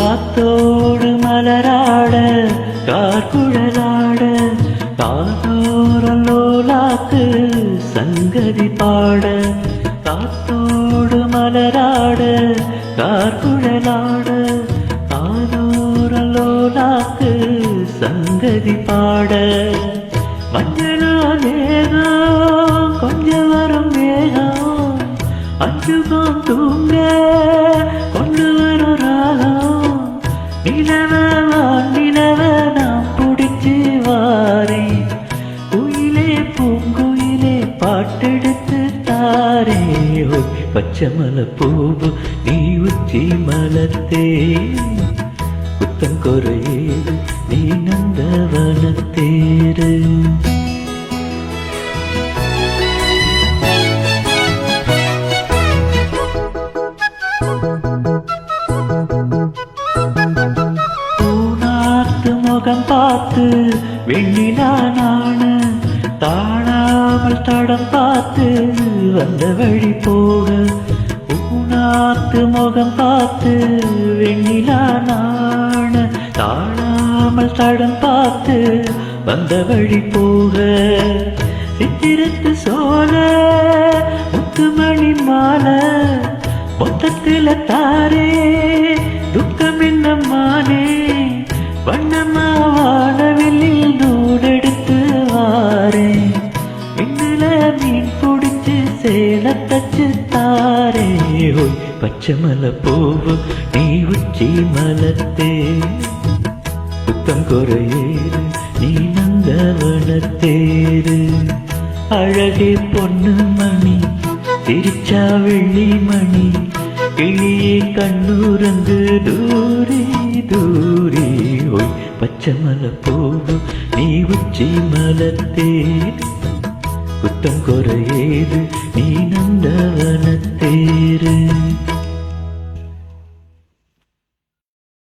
காத்தோடு மலராட கார்குழலாட காதோரலோலாக்கு சங்கதி பாட காத்தோடு மலராட கார்குழலாட காதோரலோலாக்கு சங்கதி பாட. மஞ்சளா வேகம் கொஞ்சம் வரும் வேகம் அஞ்சுகம் தூங்க பச்சமல பச்சை பூவு நீ உச்சி மலத்தே புத்தம் குறையேது நீ நந்தவனத்தேரு பூனாத்து முகம் பார்த்து வெண்ணிலானா தடம் பார்த்து வந்த வழி போக பூனாத்து முகம் பார்த்து வெண்ணிலா நாணு. தாழாமல் தடம் பார்த்து வந்த வழி போக சித்திரத்து சோழ முத்துமணி மாலை மொத்தத்தில் தாரே. சேல தச்சு தாரே ஓய் பச்சை மலை பூவு நீ உச்சி மலத்தே. புத்தம் குறையேறு நீ நந்தவனத்தேரு அழகே பொண்ணு மணி திருச்சா வெள்ளி மணி கிளியே கண்ணுரங்கு தூரி தூரி. ஓய் பச்சை மலை பூவு நீ உச்சி மலத்தேரு குற்றம் குறையேது நீ நந்தவனத்தேரு